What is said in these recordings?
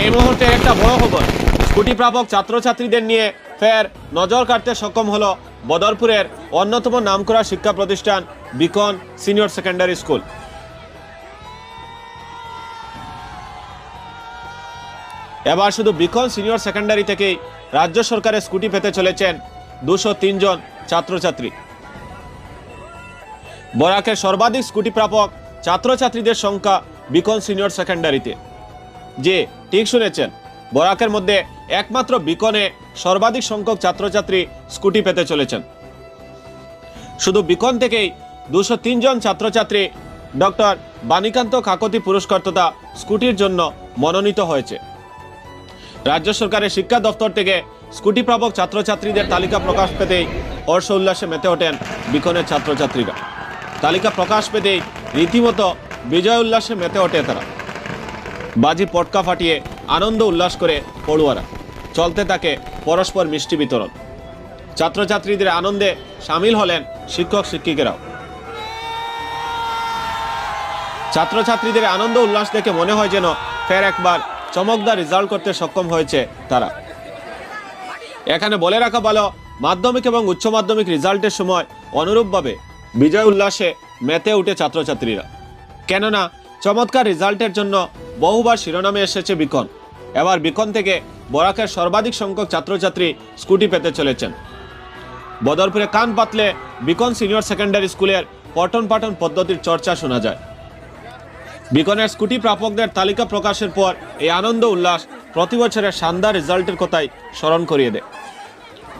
এই মুহূর্তে একটা বড় খবর। স্কুটি প্রাপক ছাত্রছাত্রীদের নিয়ে ফের নজর কাটতে সক্ষম হলো বদরপুরের অন্যতম নামকরা শিক্ষা প্রতিষ্ঠান বিকন সিনিয়র সেকেন্ডারি স্কুল। এবার শুধু বিকন সিনিয়র সেকেন্ডারি থেকেই রাজ্য সরকারের স্কুটি পেতে চলেছেন দুশো জন ছাত্রছাত্রী। বরাকের সর্বাধিক স্কুটি প্রাপক ছাত্রছাত্রীদের সংখ্যা বিকন সিনিয়র সেকেন্ডারিতে। যে ঠিক শুনেছেন। বরাকের মধ্যে একমাত্র বিকনে সর্বাধিক সংখ্যক ছাত্রছাত্রী স্কুটি পেতে চলেছেন। শুধু বিকন থেকেই দুশো জন ছাত্রছাত্রী ডক্টর বাণীকান্ত কাকতি পুরস্কার তথা স্কুটির জন্য মনোনীত হয়েছে। রাজ্য সরকারের শিক্ষা দপ্তর থেকে স্কুটি প্রাপক ছাত্রছাত্রীদের তালিকা প্রকাশ পেতেই হর্ষ উল্লাসে মেতে ওঠেন বিকনের ছাত্রছাত্রীরা। তালিকা প্রকাশ পেতেই রীতিমতো বিজয় উল্লাসে মেতে ওঠে তারা। বাজি পটকা ফাটিয়ে আনন্দ উল্লাস করে পড়ুয়ারা। চলতে থাকে পরস্পর মিষ্টি বিতরণ। ছাত্রছাত্রীদের আনন্দে সামিল হলেন শিক্ষক শিক্ষিকেরাও। ছাত্রছাত্রীদের আনন্দ উল্লাস দেখে মনে হয় যেন ফের একবার চমকদার রেজাল্ট করতে সক্ষম হয়েছে তারা। এখানে বলে রাখা ভালো, মাধ্যমিক এবং উচ্চ মাধ্যমিক রেজাল্টের সময় অনুরূপভাবে বিজয় উল্লাসে মেতে উঠে ছাত্রছাত্রীরা। কেননা চমৎকার রেজাল্টের জন্য বহুবার শিরোনামে এসেছে বিকন। এবার বিকন থেকে বরাকের সর্বাধিক সংখ্যক ছাত্রছাত্রী স্কুটি পেতে চলেছেন। বদরপুরে কান পাতলে বিকন সিনিয়র সেকেন্ডারি স্কুলের পঠন পাঠন পদ্ধতির চর্চা শোনা যায়। বিকনের স্কুটি প্রাপকদের তালিকা প্রকাশের পর এই আনন্দ উল্লাস প্রতি বছরের শানদার রেজাল্টের কথাই স্মরণ করিয়ে দেয়।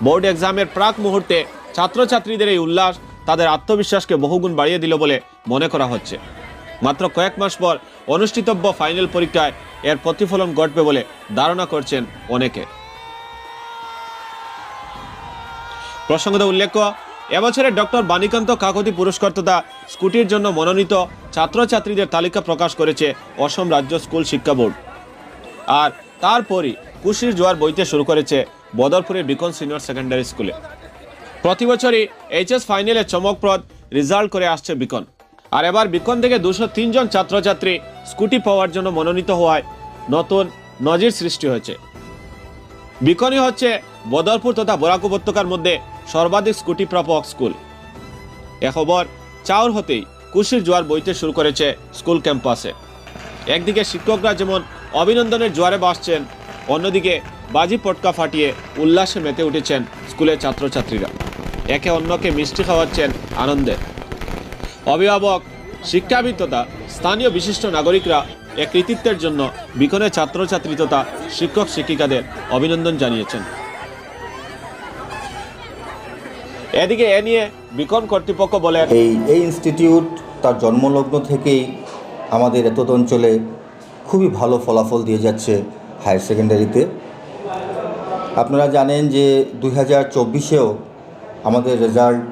বোর্ড এক্সামের প্রাক মুহূর্তে ছাত্রছাত্রীদের এই উল্লাস তাদের আত্মবিশ্বাসকে বহুগুণ বাড়িয়ে দিল বলে মনে করা হচ্ছে। মাত্র কয়েক মাস পর অনুষ্ঠিতব্য ফাইনাল পরীক্ষায় এর প্রতিফলন ঘটবে বলে ধারণা করছেন অনেকে। প্রসঙ্গত উল্লেখ্য, এবছরে ডক্টর বাণীকান্ত কাকতি পুরস্কার তথা স্কুটির জন্য মনোনীত ছাত্রছাত্রীদের তালিকা প্রকাশ করেছে অসম রাজ্য স্কুল শিক্ষা বোর্ড। আর তারপরই কুশির জোয়ার বইতে শুরু করেছে বদরপুরের বিকন সিনিয়র সেকেন্ডারি স্কুলে। প্রতি বছরই এইচএস ফাইনালে চমকপ্রদ রেজাল্ট করে আসছে বিকন। আর এবার বিকন থেকে দুশো জন ছাত্রছাত্রী স্কুটি পাওয়ার জন্য মনোনীত হওয়ায় নতুন নজির সৃষ্টি হয়েছে। বিকনই হচ্ছে বদরপুর তথা বরাক উপত্যকার মধ্যে সর্বাধিক স্কুটি প্রাপক স্কুল। এ খবর চাউর হতেই কুশির জোয়ার বইতে শুরু করেছে স্কুল ক্যাম্পাসে। একদিকে শিক্ষকরা যেমন অভিনন্দনের জোয়ারে বাসছেন অন্যদিকে বাজি পটকা ফাটিয়ে উল্লাসে মেতে উঠেছেন স্কুলের ছাত্রছাত্রীরা। একে অন্যকে মিষ্টি খাওয়াচ্ছেন আনন্দে। অভিভাবক শিক্ষাবিদ তথা স্থানীয় বিশিষ্ট নাগরিকরা এ কৃতিত্বের জন্য বিকনের ছাত্রছাত্রী তথা শিক্ষক শিক্ষিকাদের অভিনন্দন জানিয়েছেন। এদিকে এ নিয়ে বিকন কর্তৃপক্ষ বলেন, এই এই ইনস্টিটিউট তার জন্মলগ্ন থেকেই আমাদের এত অঞ্চলে খুবই ভালো ফলাফল দিয়ে যাচ্ছে হায়ার সেকেন্ডারিতে। আপনারা জানেন যে দুই হাজার চব্বিশেও আমাদের রেজাল্ট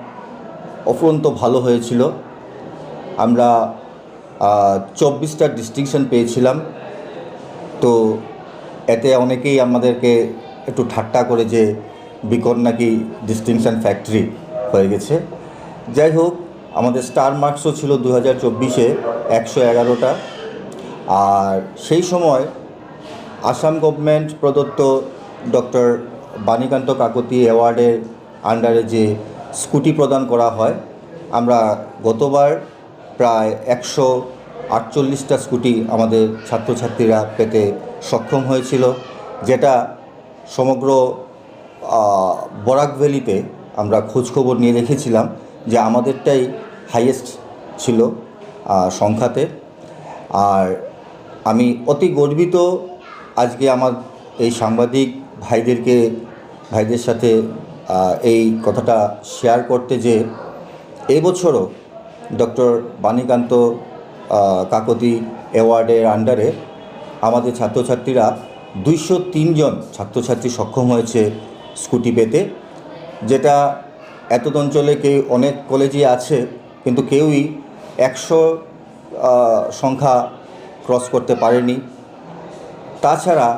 অফুরন্ত ভালো হয়েছিল। আমরা চব্বিশটা ডিস্টিংশন পেয়েছিলাম। তো এতে অনেকেই আমাদেরকে একটু ঠাট্টা করে যে বিকন নাকি ডিস্টিংশন ফ্যাক্টরি হয়ে গেছে। যাই হোক, আমাদের স্টার মার্কসও ছিল দু হাজার চব্বিশে একশো এগারোটা। আর সেই সময় আসাম গভর্নমেন্ট প্রদত্ত ডক্টর বাণীকান্ত কাকতি অ্যাওয়ার্ডের আন্ডারে যে স্কুটি প্রদান করা হয়, আমরা গতবার প্রায় একশো আটচল্লিশটা স্কুটি আমাদের ছাত্রছাত্রীরা পেতে সক্ষম হয়েছিল, যেটা সমগ্র বরাক ভ্যালিতে আমরা খোঁজখবর নিয়ে রেখেছিলাম যে আমাদেরটাই হাইয়েস্ট ছিল সংখ্যাতে। আর আমি অতি গর্বিত আজকে আমার এই সাংবাদিক ভাইদেরকে, ভাইদের সাথে এই কথাটা শেয়ার করতে যে এবছরও ডক্টর বাণীকান্ত কাকতি অ্যাওয়ার্ডের আন্ডারে আমাদের ছাত্রছাত্রীরা দুইশো তিনজন ছাত্রছাত্রী সক্ষম হয়েছে স্কুটি পেতে। যেটা এত অঞ্চলে কেউ অনেক কলেজই আছে, কিন্তু কেউই একশো সংখ্যা ক্রস করতে পারেনি। তাছাড়া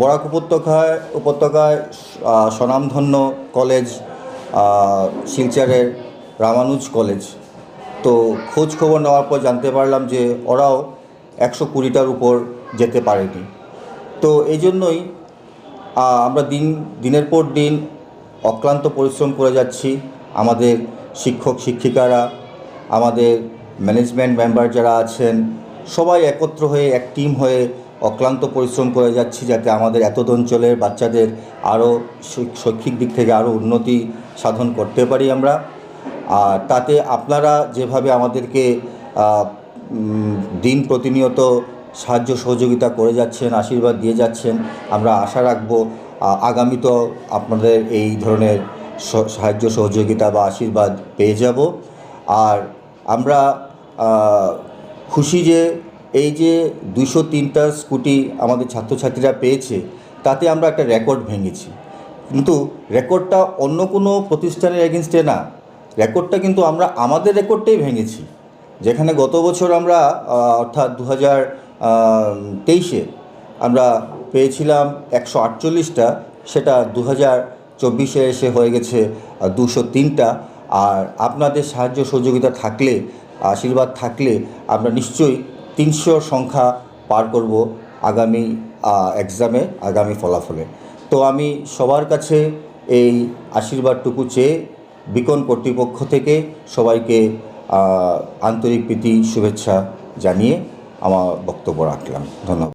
বরাক উপত্যকায় উপত্যকায় স্বনামধন্য কলেজ শিলচরের রামানুজ কলেজ তো খোঁজ খবর নেওয়ার পর জানতে পারলাম যে ওরাও একশো কুড়িটার উপর যেতে পারেনি। তো এই জন্যই আমরা দিন, দিনের পর দিন অক্লান্ত পরিশ্রম করে যাচ্ছি। আমাদের শিক্ষক, শিক্ষিকারা, আমাদের ম্যানেজমেন্ট মেম্বার যারা আছেন, সবাই একত্র হয়ে, এক টিম হয়ে অক্লান্ত পরিশ্রম করে যাচ্ছি যাতে আমাদের এত অঞ্চলের বাচ্চাদের আরও শৈক্ষিক দিক থেকে আরও উন্নতি সাধন করতে পারি আমরা। আর তাতে আপনারা যেভাবে আমাদেরকে দিন প্রতিনিয়ত সাহায্য সহযোগিতা করে যাচ্ছেন, আশীর্বাদ দিয়ে যাচ্ছেন, আমরা আশা রাখব আগামীতেও আপনাদের এই ধরনের সাহায্য সহযোগিতা বা আশীর্বাদ পেয়ে যাব। আর আমরা খুশি যে এই যে দুশো তিনটা স্কুটি আমাদের ছাত্রছাত্রীরা পেয়েছে, তাতে আমরা একটা রেকর্ড ভেঙেছি। কিন্তু রেকর্ডটা অন্য কোনো প্রতিষ্ঠানের এগেনস্টে না। রেকর্ডটা কিন্তু আমরা, আমাদের রেকর্ডটাই ভেঙেছি। যেখানে গত বছর আমরা অর্থাৎ দু হাজার তেইশে আমরা পেয়েছিলাম একশো আটচল্লিশটা, সেটা দু হাজার চব্বিশে এসে হয়ে গেছে দুশো তিনটা। আর আপনাদের সাহায্য সহযোগিতা থাকলে, আশীর্বাদ থাকলে আমরা নিশ্চয়ই তিনশো সংখ্যা পার করব আগামী এক্সামে আগামী ফলাফলে। তো আমি সবার কাছে এই আশীর্বাদটুকু চেয়ে বিকন কর্তৃপক্ষ থেকে সবাইকে আন্তরিক প্রীতি শুভেচ্ছা জানিয়ে আমার বক্তব্য রাখলাম। ধন্যবাদ।